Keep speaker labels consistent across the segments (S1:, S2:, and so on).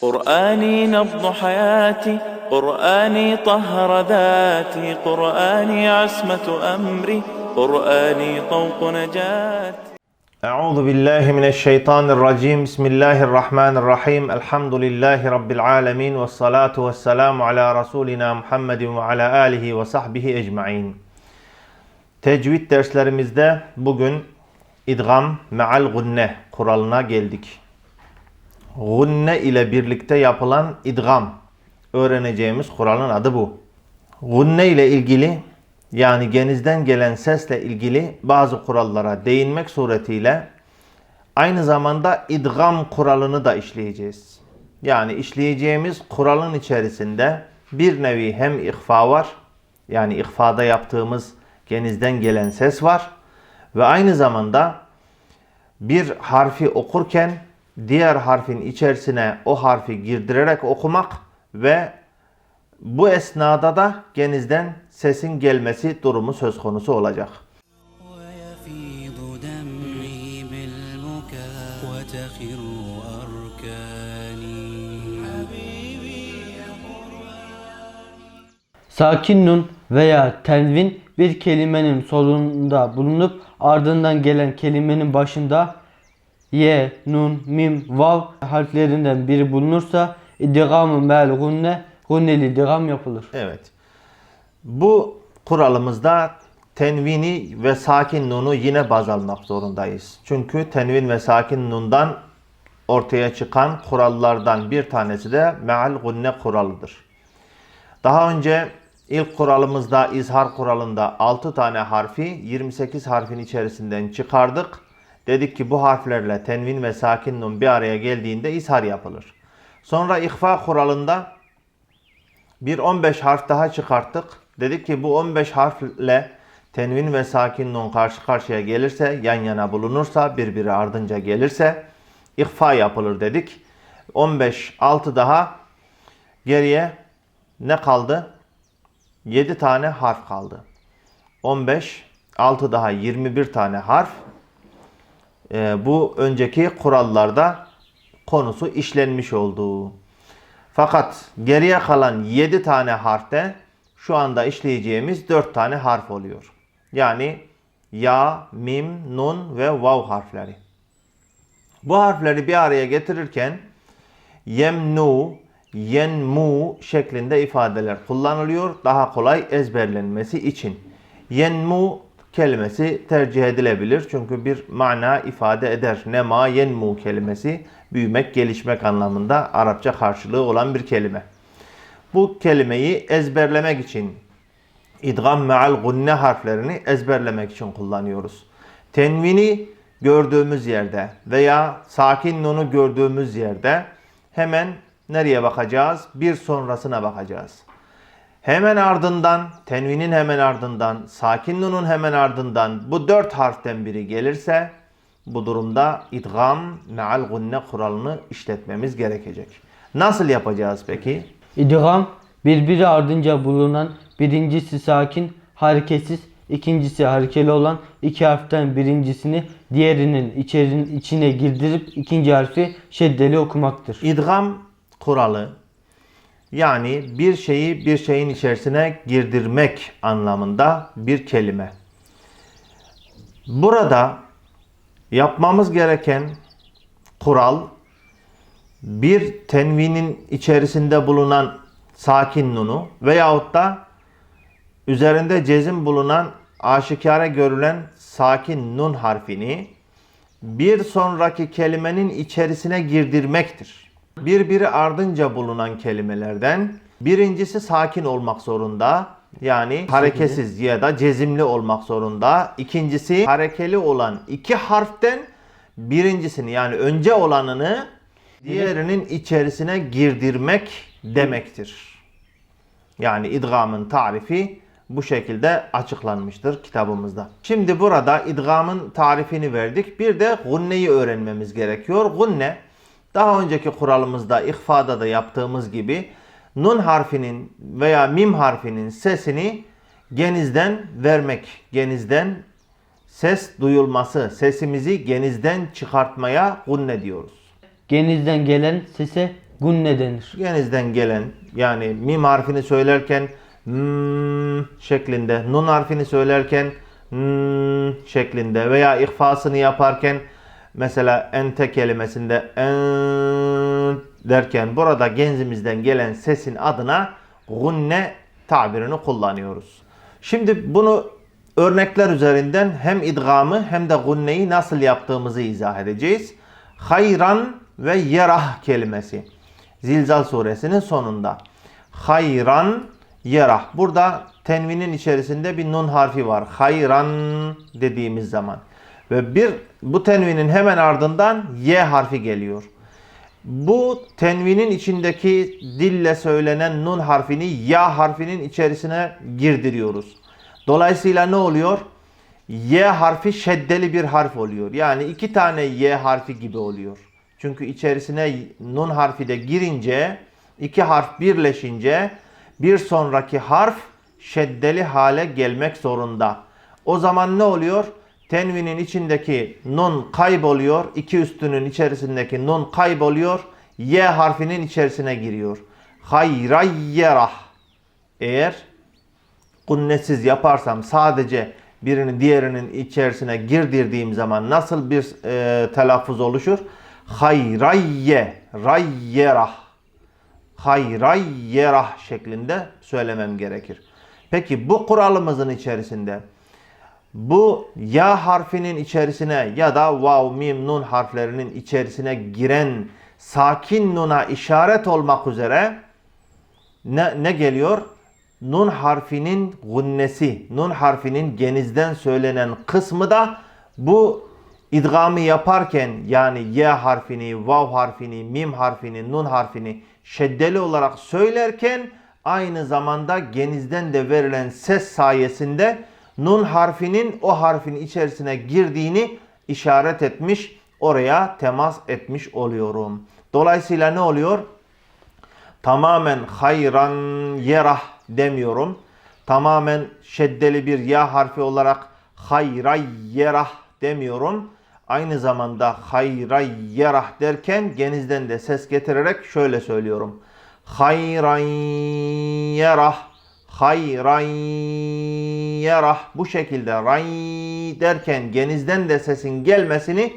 S1: قرآني نبض حياتي قرآني طهر ذاتي قرآني عصمة أمري قرآني طوق نجاتي
S2: أعوذ بالله من الشيطان الرجيم بسم الله الرحمن الرحيم الحمد لله رب العالمين والصلاة والسلام على رسولنا محمد وعلى آله وصحبه ecmaîn. Tecvid derslerimizde bugün idgam me'al gunne kuralına geldik. Gunne ile birlikte yapılan idgam öğreneceğimiz kuralın adı bu. Gunne ile ilgili yani genizden gelen sesle ilgili bazı kurallara değinmek suretiyle aynı zamanda idgam kuralını da işleyeceğiz. Yani işleyeceğimiz kuralın içerisinde bir nevi hem ihfa var yani ihfada yaptığımız genizden gelen ses var ve aynı zamanda bir harfi okurken diğer harfin içerisine o harfi girdirerek okumak ve bu esnada da genizden sesin gelmesi durumu söz konusu olacak.
S3: Sakin nun veya tenvin bir kelimenin solunda bulunup ardından gelen kelimenin başında ye, nun, mim, vav harflerinden biri bulunursa idgamı mel gunne gunneli idgam yapılır.
S2: Evet. Bu kuralımızda tenvini ve sakin nunu yine baz almak zorundayız. Çünkü tenvin ve sakin nundan ortaya çıkan kurallardan bir tanesi de meal gunne kuralıdır. Daha önce ilk kuralımızda izhar kuralında 6 tane harfi 28 harfin içerisinden çıkardık. Dedik ki bu harflerle tenvin ve sakin nun bir araya geldiğinde izhar yapılır. Sonra ihfa kuralında bir 15 harf daha çıkarttık. Dedik ki bu 15 harfle tenvin ve sakin nun karşı karşıya gelirse, yan yana bulunursa, birbiri ardınca gelirse ihfa yapılır dedik. 15, 6 daha geriye ne kaldı? 7 tane harf kaldı. 15, 6 daha 21 tane harf. Ee, bu önceki kurallarda konusu işlenmiş olduğu. Fakat geriye kalan 7 tane harfte şu anda işleyeceğimiz 4 tane harf oluyor. Yani ya, mim, nun ve vav harfleri. Bu harfleri bir araya getirirken yemnu, yenmu şeklinde ifadeler kullanılıyor. Daha kolay ezberlenmesi için. Yenmu kelimesi tercih edilebilir. Çünkü bir mana ifade eder. Nema yenmu kelimesi büyümek, gelişmek anlamında Arapça karşılığı olan bir kelime. Bu kelimeyi ezberlemek için idgam meal gunne harflerini ezberlemek için kullanıyoruz. Tenvini gördüğümüz yerde veya sakin nunu gördüğümüz yerde hemen nereye bakacağız? Bir sonrasına bakacağız. Hemen ardından, tenvinin hemen ardından, sakin nunun hemen ardından bu dört harften biri gelirse bu durumda idgam meal gunne kuralını işletmemiz gerekecek. Nasıl yapacağız peki?
S3: İdgam birbiri ardınca bulunan birincisi sakin, hareketsiz, ikincisi harekeli olan iki harften birincisini diğerinin içerinin içine girdirip ikinci harfi şeddeli okumaktır.
S2: İdgam kuralı yani bir şeyi bir şeyin içerisine girdirmek anlamında bir kelime. Burada yapmamız gereken kural bir tenvinin içerisinde bulunan sakin nunu veyahut da üzerinde cezim bulunan aşikare görülen sakin nun harfini bir sonraki kelimenin içerisine girdirmektir. Birbiri ardınca bulunan kelimelerden birincisi sakin olmak zorunda. Yani hareketsiz ya da cezimli olmak zorunda. İkincisi harekeli olan iki harften birincisini yani önce olanını diğerinin içerisine girdirmek demektir. Yani idgamın tarifi bu şekilde açıklanmıştır kitabımızda. Şimdi burada idgamın tarifini verdik. Bir de gunneyi öğrenmemiz gerekiyor. Gunne daha önceki kuralımızda ihfada da yaptığımız gibi nun harfinin veya mim harfinin sesini genizden vermek. Genizden ses duyulması, sesimizi genizden çıkartmaya gunne diyoruz.
S3: Genizden gelen sese gunne denir.
S2: genizden gelen yani mim harfini söylerken hmm şeklinde, nun harfini söylerken hmm şeklinde veya ihfasını yaparken mesela ente kelimesinde en derken burada genzimizden gelen sesin adına gunne tabirini kullanıyoruz. Şimdi bunu örnekler üzerinden hem idgamı hem de gunneyi nasıl yaptığımızı izah edeceğiz. Hayran ve yerah kelimesi. Zilzal suresinin sonunda. Hayran yerah. Burada tenvinin içerisinde bir nun harfi var. Hayran dediğimiz zaman. Ve bir bu tenvinin hemen ardından y harfi geliyor. Bu tenvinin içindeki dille söylenen nun harfini ya harfinin içerisine girdiriyoruz. Dolayısıyla ne oluyor? Y harfi şeddeli bir harf oluyor. Yani iki tane Y harfi gibi oluyor. Çünkü içerisine nun harfi de girince, iki harf birleşince bir sonraki harf şeddeli hale gelmek zorunda. O zaman ne oluyor? Tenvinin içindeki nun kayboluyor. iki üstünün içerisindeki nun kayboluyor. Y harfinin içerisine giriyor. Hayrayyerah. Eğer kunnesiz yaparsam sadece birini diğerinin içerisine girdirdiğim zaman nasıl bir e, telaffuz oluşur? Hayrayye, rayyerah. Hayrayyerah şeklinde söylemem gerekir. Peki bu kuralımızın içerisinde bu ya harfinin içerisine ya da vav, mim, nun harflerinin içerisine giren sakin nuna işaret olmak üzere ne, ne geliyor? Nun harfinin gunnesi, nun harfinin genizden söylenen kısmı da bu idgamı yaparken yani y harfini, vav harfini, mim harfini, nun harfini şeddeli olarak söylerken aynı zamanda genizden de verilen ses sayesinde nun harfinin o harfin içerisine girdiğini işaret etmiş, oraya temas etmiş oluyorum. Dolayısıyla ne oluyor? tamamen hayran yerah demiyorum. Tamamen şeddeli bir ya harfi olarak hayray yerah demiyorum. Aynı zamanda hayray yerah derken genizden de ses getirerek şöyle söylüyorum. Hayran yerah, hayran yerah. Bu şekilde ray derken genizden de sesin gelmesini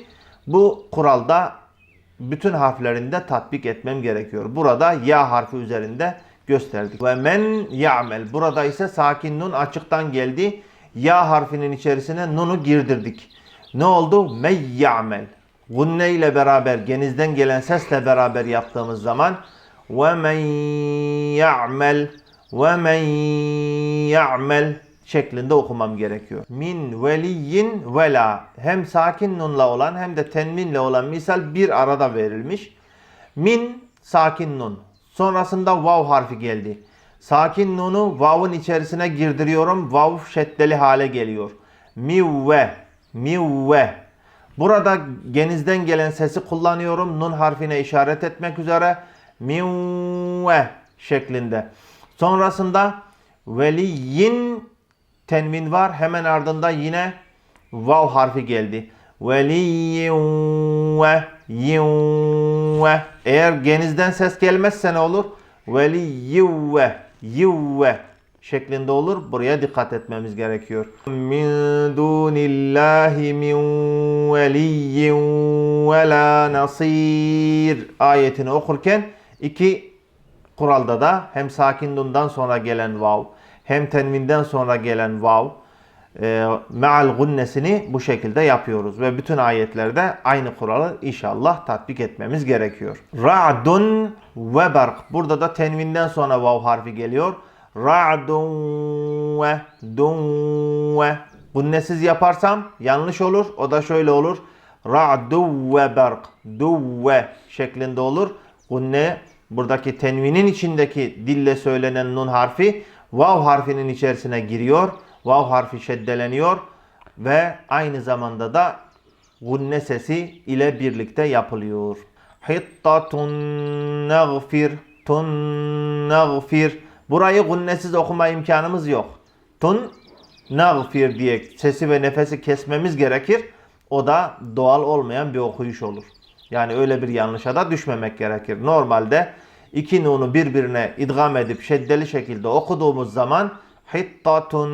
S2: bu kuralda bütün harflerinde tatbik etmem gerekiyor. Burada ya harfi üzerinde gösterdik. Ve men ya'mel. Burada ise sakin nun açıktan geldi. Ya harfinin içerisine nunu girdirdik. Ne oldu? Men ya'mel. Gunne ile beraber genizden gelen sesle beraber yaptığımız zaman ve men ya'mel ve men ya'mel şeklinde okumam gerekiyor. Min veliyin vela hem sakin nunla olan hem de tenminle olan misal bir arada verilmiş. Min sakin nun. Sonrasında vav harfi geldi. Sakin nunu vav'ın içerisine girdiriyorum. Vav şeddeli hale geliyor. Mivve, mivve. Burada genizden gelen sesi kullanıyorum. Nun harfine işaret etmek üzere. Mivve şeklinde. Sonrasında veliyin tenvin var. Hemen ardında yine vav harfi geldi. Veliyyin ve yin ve. Eğer genizden ses gelmezse ne olur? Veliyyin ve yin ve şeklinde olur. Buraya dikkat etmemiz gerekiyor. Min dunillahi min veliyyin ve la nasir ayetini okurken iki kuralda da hem sakin dundan sonra gelen vav hem tenvinden sonra gelen vav e, meal gunnesini bu şekilde yapıyoruz. Ve bütün ayetlerde aynı kuralı inşallah tatbik etmemiz gerekiyor. Ra'dun ve berk. Burada da tenvinden sonra vav harfi geliyor. Ra'dun ve dun ve. Gunnesiz yaparsam yanlış olur. O da şöyle olur. Ra'du ve berk. Du ve şeklinde olur. Gunne buradaki tenvinin içindeki dille söylenen nun harfi vav harfinin içerisine giriyor. Vav harfi şeddeleniyor ve aynı zamanda da gunne sesi ile birlikte yapılıyor. Hittatun nagfir tun nagfir Burayı gunnesiz okuma imkanımız yok. Tun nagfir diye sesi ve nefesi kesmemiz gerekir. O da doğal olmayan bir okuyuş olur. Yani öyle bir yanlışa da düşmemek gerekir. Normalde iki nunu birbirine idgam edip şeddeli şekilde okuduğumuz zaman hittatun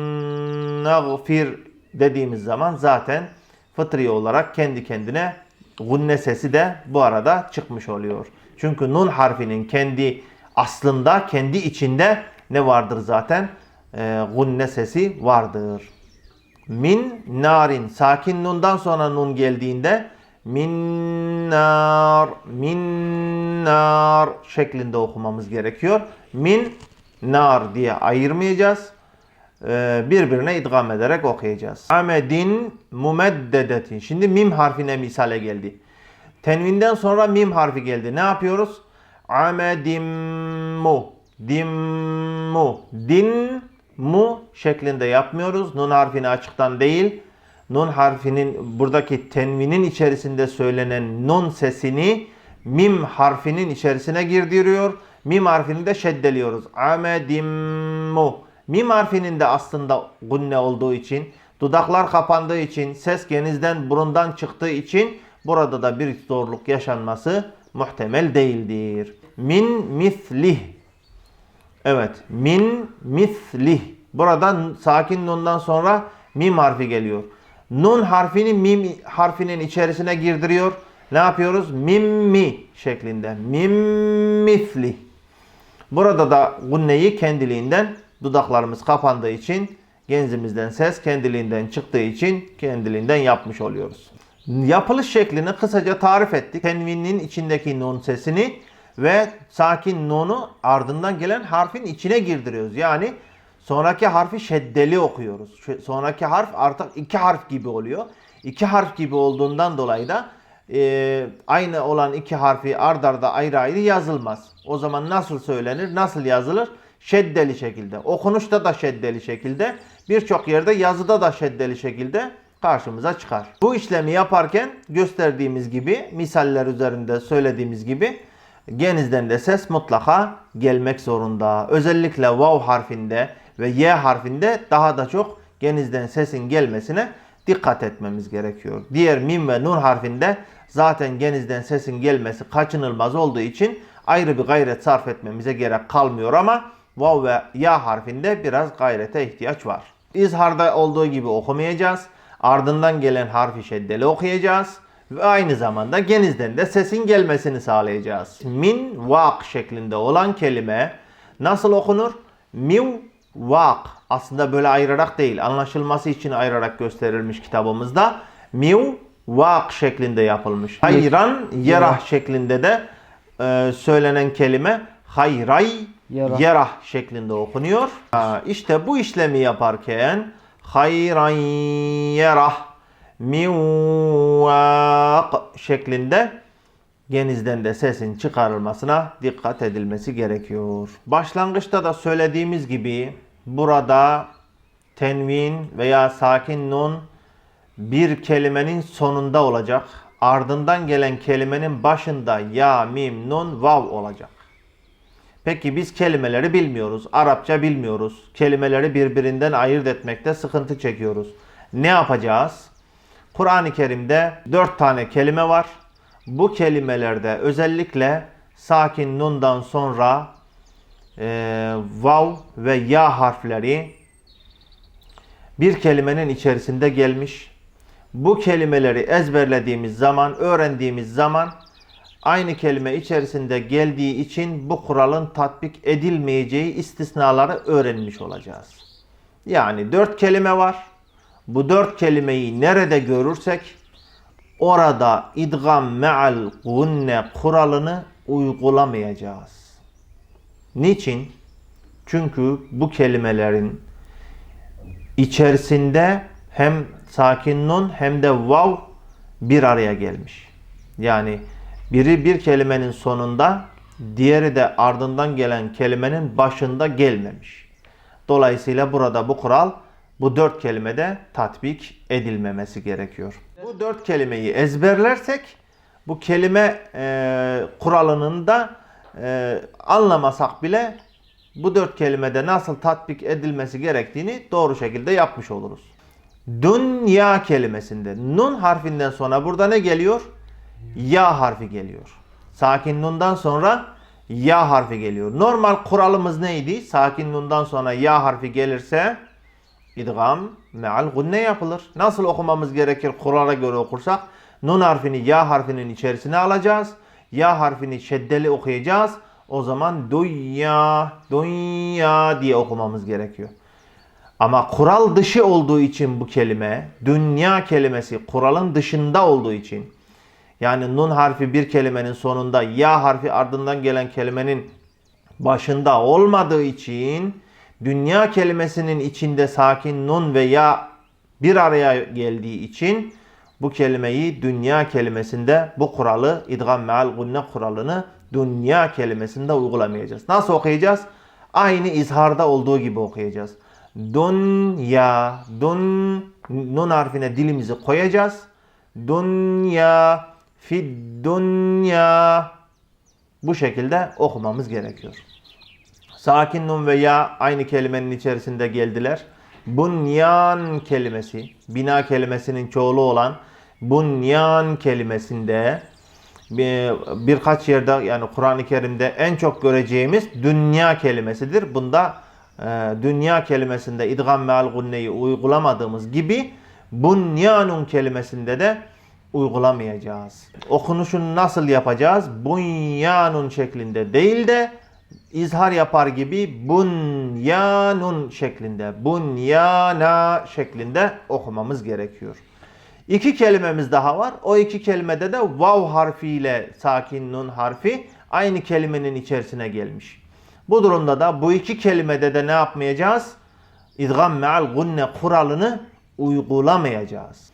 S2: nagfir dediğimiz zaman zaten fıtri olarak kendi kendine gunne sesi de bu arada çıkmış oluyor. Çünkü nun harfinin kendi aslında kendi içinde ne vardır zaten? Ee, gunne sesi vardır. Min narin sakin nundan sonra nun geldiğinde min nar şeklinde okumamız gerekiyor. Min nar diye ayırmayacağız. Ee, birbirine idgam ederek okuyacağız. Amedin mumeddedetin. Şimdi mim harfine misale geldi. Tenvinden sonra mim harfi geldi. Ne yapıyoruz? Amedim mu. Dim mu. Din mu şeklinde yapmıyoruz. Nun harfini açıktan değil. Nun harfinin buradaki tenvinin içerisinde söylenen nun sesini mim harfinin içerisine girdiriyor. Mim harfini de şeddeliyoruz. Amedim mu. Mim harfinin de aslında gunne olduğu için, dudaklar kapandığı için, ses genizden burundan çıktığı için burada da bir zorluk yaşanması muhtemel değildir. Min mislih. Evet. Min mislih. Burada sakin nundan sonra mim harfi geliyor. Nun harfini mim harfinin içerisine girdiriyor. Ne yapıyoruz? Mimmi şeklinde. Mim mislih. Burada da gunneyi kendiliğinden dudaklarımız kapandığı için genzimizden ses kendiliğinden çıktığı için kendiliğinden yapmış oluyoruz. Yapılış şeklini kısaca tarif ettik. Tenvinin içindeki nun sesini ve sakin nunu ardından gelen harfin içine girdiriyoruz. Yani sonraki harfi şeddeli okuyoruz. Sonraki harf artık iki harf gibi oluyor. İki harf gibi olduğundan dolayı da e, aynı olan iki harfi ard arda ayrı ayrı yazılmaz. O zaman nasıl söylenir, nasıl yazılır? Şeddeli şekilde. Okunuşta da şeddeli şekilde. Birçok yerde yazıda da şeddeli şekilde karşımıza çıkar. Bu işlemi yaparken gösterdiğimiz gibi, misaller üzerinde söylediğimiz gibi genizden de ses mutlaka gelmek zorunda. Özellikle vav harfinde ve y harfinde daha da çok genizden sesin gelmesine dikkat etmemiz gerekiyor. Diğer mim ve nun harfinde zaten genizden sesin gelmesi kaçınılmaz olduğu için ayrı bir gayret sarf etmemize gerek kalmıyor ama vav ve ya harfinde biraz gayrete ihtiyaç var. İzharda olduğu gibi okumayacağız. Ardından gelen harfi şeddeli okuyacağız. Ve aynı zamanda genizden de sesin gelmesini sağlayacağız. Min vak şeklinde olan kelime nasıl okunur? Miv vak. Aslında böyle ayırarak değil, anlaşılması için ayırarak gösterilmiş kitabımızda. Miv vak şeklinde yapılmış. Hayran yerah şeklinde de e, söylenen kelime hayray
S3: Yerah.
S2: yerah şeklinde okunuyor. Ha, İşte bu işlemi yaparken hayran yerah miwak şeklinde genizden de sesin çıkarılmasına dikkat edilmesi gerekiyor. Başlangıçta da söylediğimiz gibi burada tenvin veya sakin nun bir kelimenin sonunda olacak. Ardından gelen kelimenin başında ya, mim, nun, vav olacak. Peki biz kelimeleri bilmiyoruz. Arapça bilmiyoruz. Kelimeleri birbirinden ayırt etmekte sıkıntı çekiyoruz. Ne yapacağız? Kur'an-ı Kerim'de dört tane kelime var. Bu kelimelerde özellikle sakin nundan sonra e, vav ve ya harfleri bir kelimenin içerisinde gelmiş. Bu kelimeleri ezberlediğimiz zaman, öğrendiğimiz zaman aynı kelime içerisinde geldiği için bu kuralın tatbik edilmeyeceği istisnaları öğrenmiş olacağız. Yani dört kelime var. Bu dört kelimeyi nerede görürsek orada idgam me'al gunne kuralını uygulamayacağız. Niçin? Çünkü bu kelimelerin içerisinde hem sakin nun hem de vav bir araya gelmiş. Yani biri bir kelimenin sonunda, diğeri de ardından gelen kelimenin başında gelmemiş. Dolayısıyla burada bu kural bu dört kelimede tatbik edilmemesi gerekiyor. Bu dört kelimeyi ezberlersek bu kelime e, kuralının da e, anlamasak bile bu dört kelimede nasıl tatbik edilmesi gerektiğini doğru şekilde yapmış oluruz. Dünya kelimesinde nun harfinden sonra burada ne geliyor? ya harfi geliyor. Sakin nundan sonra ya harfi geliyor. Normal kuralımız neydi? Sakin nundan sonra ya harfi gelirse idgam meal gunne yapılır. Nasıl okumamız gerekir kurala göre okursak? Nun harfini ya harfinin içerisine alacağız. Ya harfini şeddeli okuyacağız. O zaman dunya, dunya diye okumamız gerekiyor. Ama kural dışı olduğu için bu kelime, dünya kelimesi kuralın dışında olduğu için yani nun harfi bir kelimenin sonunda ya harfi ardından gelen kelimenin başında olmadığı için dünya kelimesinin içinde sakin nun ve ya bir araya geldiği için bu kelimeyi dünya kelimesinde bu kuralı idgam meal gunne kuralını dünya kelimesinde uygulamayacağız. Nasıl okuyacağız? Aynı izharda olduğu gibi okuyacağız. Dunya, dun, nun harfine dilimizi koyacağız. Dunya, fid dunya. Bu şekilde okumamız gerekiyor. Sakin nun ve ya aynı kelimenin içerisinde geldiler. Bunyan kelimesi, bina kelimesinin çoğulu olan bunyan kelimesinde bir, birkaç yerde yani Kur'an-ı Kerim'de en çok göreceğimiz dünya kelimesidir. Bunda e, dünya kelimesinde idgam meal gunneyi uygulamadığımız gibi bunyanun kelimesinde de uygulamayacağız. Okunuşunu nasıl yapacağız? Bunyanun şeklinde değil de izhar yapar gibi bunyanun şeklinde, bunyana şeklinde okumamız gerekiyor. İki kelimemiz daha var. O iki kelimede de vav harfiyle sakin nun harfi aynı kelimenin içerisine gelmiş. Bu durumda da bu iki kelimede de ne yapmayacağız? İdgam me'al gunne kuralını uygulamayacağız.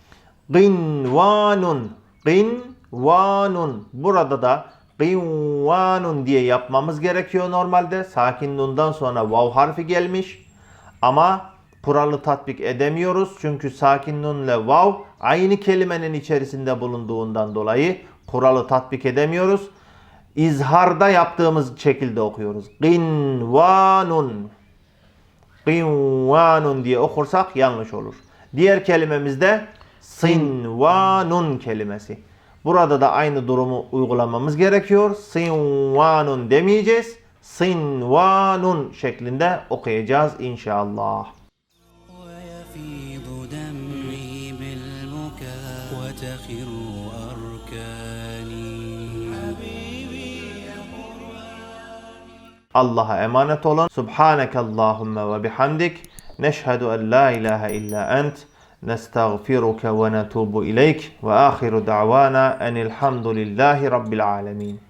S2: Qinvanun, qinvanun. Burada da qinvanun diye yapmamız gerekiyor normalde. Sakin nundan sonra vav harfi gelmiş. Ama kuralı tatbik edemiyoruz. Çünkü sakin nun ile vav aynı kelimenin içerisinde bulunduğundan dolayı kuralı tatbik edemiyoruz. İzharda yaptığımız şekilde okuyoruz. Qinvanun. Qinvanun diye okursak yanlış olur. Diğer kelimemizde sinvanun kelimesi. Burada da aynı durumu uygulamamız gerekiyor. Sinvanun demeyeceğiz. Sinvanun şeklinde okuyacağız inşallah. Allah'a emanet olun. Subhaneke Allahümme ve bihamdik. Neşhedü en la ilahe illa ent. نستغفرك ونتوب إليك وآخر دعوانا أن الحمد لله رب العالمين.